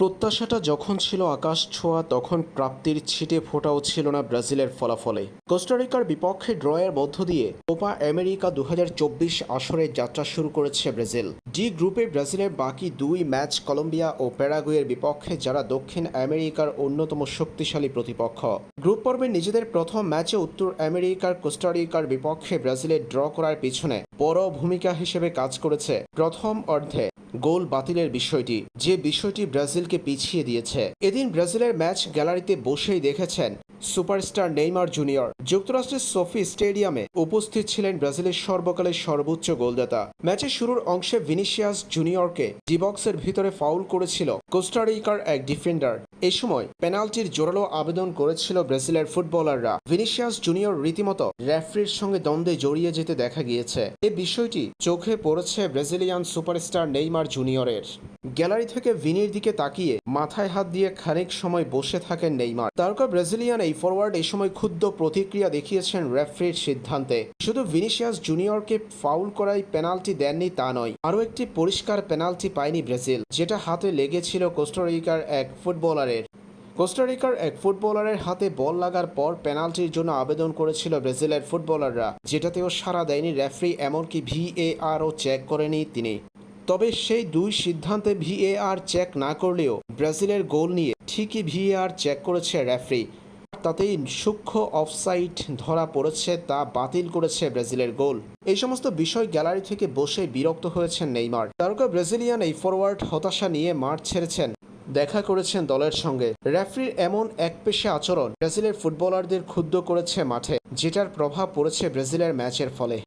প্রত্যাশাটা যখন ছিল আকাশ ছোঁয়া, তখন প্রাপ্তির ছিটে ফোটাও ছিল না ব্রাজিলের ফলাফলে। কোস্টারিকার বিপক্ষে ড্রয়ের মধ্য দিয়ে কোপা আমেরিকা দু আসরে যাত্রা শুরু করেছে ব্রাজিল। ডি গ্রুপে ব্রাজিলের বাকি দুই ম্যাচ কলম্বিয়া ও প্যারাগুয়ের বিপক্ষে যারা দক্ষিণ আমেরিকার অন্যতম শক্তিশালী প্রতিপক্ষ। গ্রুপ পর্বে নিজেদের প্রথম ম্যাচে উত্তর আমেরিকার কোস্টারিকার বিপক্ষে ব্রাজিলের ড্র করার পিছনে বড় ভূমিকা হিসেবে কাজ করেছে। প্রথম অর্ধে গোল বাতিলের বিষয়টি, যে বিষয়টি ব্রাজিলকে পিছিয়ে দিয়েছে। এদিন ব্রাজিলের ম্যাচ গ্যালারিতে বসেই দেখেছেন সুপারস্টার নেইমার জুনিয়র। যুক্তরাষ্ট্রের সোফি স্টেডিয়ামে উপস্থিত ছিলেন ব্রাজিলের সর্বকালের সর্বোচ্চ গোলদাতা। ম্যাচের শুরুর অংশে ভিনিসিয়াস জুনিয়রকে ডিবক্সের ভিতরে ফাউল করেছিল কোস্টারিকার এক ডিফেন্ডার। এ সময় পেনাল্টির জোরালো আবেদন করেছিল ব্রাজিলের ফুটবলাররা। ভিনিসিয়াস জুনিয়র রীতিমতো রেফারির সঙ্গে দ্বন্দ্বে জড়িয়ে যেতে দেখা গিয়েছে। এ বিষয়টি চোখে পড়েছে ব্রাজিলিয়ান সুপারস্টার নেইমার জুনিয়রের। গ্যালারি থেকে ভিনির দিকে তাকিয়ে মাথায় হাত দিয়ে খানিক সময় বসে থাকেন নেইমার। তারকা ব্রাজিলিয়ান এই ফরওয়ার্ড এই সময় ক্ষুদ্র প্রতিক্রিয়া দেখিয়েছেন রেফারির সিদ্ধান্তে। শুধু ভিনিসিয়াস জুনিয়রকে ফাউল করাই পেনাল্টি দেননি তা নয়, আরও একটি পরিষ্কার পেনাল্টি পায়নি ব্রাজিল, যেটা হাতে লেগেছিল কোস্টারিকার এক ফুটবলারের। কোস্টারিকার এক ফুটবলারের হাতে বল লাগার পর পেনাল্টির জন্য আবেদন করেছিল ব্রাজিলের ফুটবলাররা, যেটাতেও সাড়া দেয়নি রেফারি, এমনকি ভিএআরও চেক করেনি তিনি। তবে সেই দুই সিদ্ধান্তে ভিএআর চেক না করলেও ব্রাজিলের গোল নিয়ে ঠিকই ভিএআর চেক করেছে রেফারি। তাতেই সূক্ষ্ম অফসাইট ধরা পড়েছে তা বাতিল করেছে ব্রাজিলের গোল। এই সমস্ত বিষয় গ্যালারি থেকে বসে বিরক্ত হয়েছেন নেইমার। তারকা ব্রাজিলিয়ান এই ফরওয়ার্ড হতাশা নিয়ে মাঠ ছেড়েছেন, দেখা করেছেন দলের সঙ্গে। রেফারির এমন একপেশে আচরণ ব্রাজিলের ফুটবলারদের ক্ষুব্ধ করেছে মাঠে, যেটার প্রভাব পড়েছে ব্রাজিলের ম্যাচের ফলে।